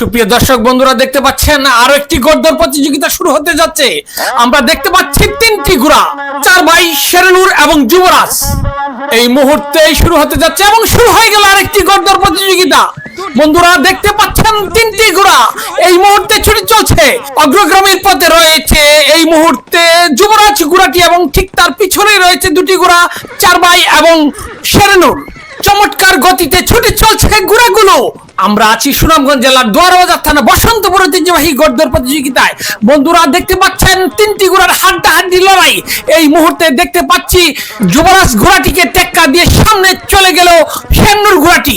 সুপ্রিয় দর্শক বন্ধুরা, দেখতে পাচ্ছেন আরও একটি গর্দর প্রতিযোগিতা শুরু হতে যাচ্ছে। আমরা দেখতে পাচ্ছি তিনটি ঘোড়া, চার ভাই শেরনুর এবং যুবরাজ। এই মুহূর্তে শুরু হতে যাচ্ছে এবং শুরু হয়ে গেল আরেকটি গর্দর প্রতিযোগিতা। বন্ধুরা, দেখতে পাচ্ছেন তিনটি ঘোড়া। এই মুহূর্তে ছুটে চলছে, অগ্রগামীর পথে রয়েছে। এই মুহূর্তে যুবরাজ ঘোড়াটি এবং ঠিক তার পিছনে রয়েছে দুটি ঘোড়া, চার ভাই এবং শেরনুর। চমৎকার গতিতে ছুটে চলছে ঘোড়াগুলো। আমরা আছি সুনামগঞ্জ জেলার দোয়ারবাজার থানা বসন্তপুর ঐতিহ্যবাহী গড়দর প্রতিযোগিতায়। বন্ধুরা দেখতে পাচ্ছেন তিনটি ঘোড়ার হাড্ডাহাড্ডি লড়াই। এই মুহূর্তে দেখতে পাচ্ছি যুবরাজ ঘোড়াটিকে টেক্কা দিয়ে সামনে চলে গেল শেরনুর ঘোড়াটি।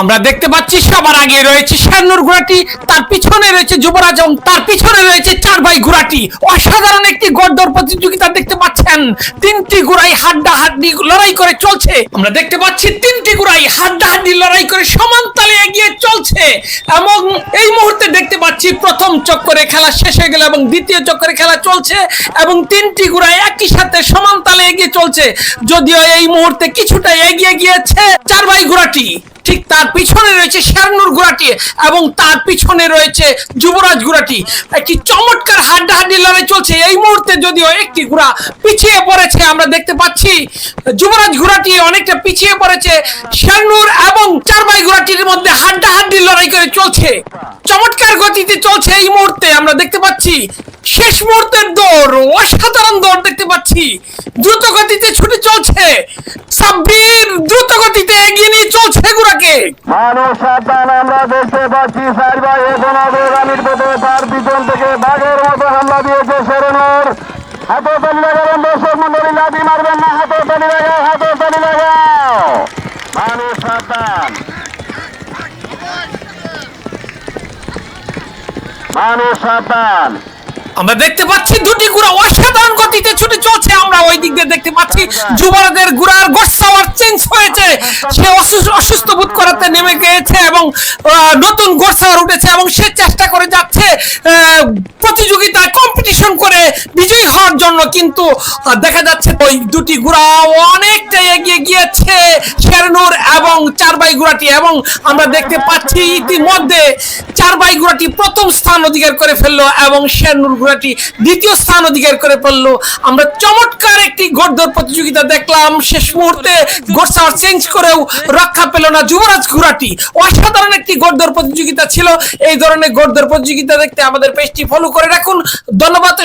আমরা দেখতে পাচ্ছি সবার আগে রয়েছে শেরনুর ঘোড়াটি, তার পিছনে রয়েছে যুবরাজ এবং তার পিছনে রয়েছে চার ভাই ঘোড়াটি। অসাধারণ একটি গড়দর প্রতিযোগিতা দেখতে পাচ্ছেন। তিনটি ঘোড়াই হাড্ডা হাড্ডি লড়াই করে চলছে। আমরা দেখতে পাচ্ছি তিনটি ঘোড়াই হাড্ডা হাড্ডি লড়াই করে সমান তালে এগিয়ে চলছে। এবং এই মুহূর্তে দেখতে পাচ্ছি প্রথম চক্করে খেলা শেষ হয়ে গেল এবং দ্বিতীয় চক্করে খেলা চলছে এবং তিনটি ঘোড়া একই সাথে সমান তালে এগিয়ে চলছে। যদিও এই মুহূর্তে কিছুটা এগিয়ে গিয়েছে চার ভাই ঘোড়াটি। ঠিক তার পিছনে রয়েছে শেরনুর ঘোড়াটি এবং তার পিছনে রয়েছে যুবরাজ ঘোড়াটি একটি চমৎকার হাড্ডাহাড্ডি লড়াই চলছে। এই মুহূর্তে যদিও একটি ঘোড়া পিছিয়ে পড়েছে, আমরা দেখতে পাচ্ছি যুবরাজ ঘোড়াটি অনেকটা পিছিয়ে পড়েছে। শেরনুর এবং চারবাই ঘোড়াটির মধ্যে হাড্ডাহাড্ডি লড়াই করে চলছে। চমৎকার গতিতে চলছে এই মুহূর্তে আমরা দেখতে পাচ্ছি শেষ মুহূর্তের দৌড়, অসাধারণ দৌড় দেখতে পাচ্ছি। দ্রুত গতিতে ছুটে চলছে। সাব্বির দ্রুত গতিতে এগিয়ে নিয়ে চলছে ঘোড়াকে মানুষ আমরা দেখতে পাচ্ছি চার ভাই এখন অগ্রগামীর পথে তার পিছন থেকে বাঘের মতো হামলা দিয়েছে শেরনুর হাতে তালি লাগাবেন দর্শক মন্ডলী লাঠি মারবেন না, হাতে তালি লাগাও, হাতে তালি লাগাও। মানুষ সাবধান। মানুষ সাবধান। আমরা দেখতে পাচ্ছি দুটি গুড়া অসাধারণ গতিতে ছুটে চলছে। আমরা ওই দিক দিয়ে দেখতে পাচ্ছি যুবরাজের গুড়ার গোসাওয়ার চেঞ্জ হয়েছে। সে অসুস্থ বোধ করাতে নেমে গিয়েছে এবং নতুন গোসাওয়ার উঠেছে এবং সে চেষ্টা করে যাচ্ছে প্রতিযোগিতা কম্পিটিশন করে বিজয়ী হওয়ার জন্য কিন্তু দেখা যাচ্ছে ওই দুটি গুড়া অনেকটা এগিয়ে গিয়েছে। শেরনুর এবং চারবাই গুড়াটি এবং আমরা দেখতে পাচ্ছি ইতিমধ্যে চারবাই গুড়াটি প্রথম স্থান অধিকার করে ফেলল এবং শেরনুর গুড়াটি দ্বিতীয় স্থান অধিকার করে ফেলল। আমরা চমৎকার একটি গড়দর প্রতিযোগিতা দেখলাম। শেষ মুহূর্তে গোসার চেঞ্জ করেও রক্ষা পেল না যুবরাজ ঘোড়াটি। অসাধারণ একটি গড়দর প্রতিযোগিতা ছিল। এই ধরনের গড়দর প্রতিযোগিতা দেখতে আমাদের পেজটি ফলো করে রাখুন। ধন্যবাদ।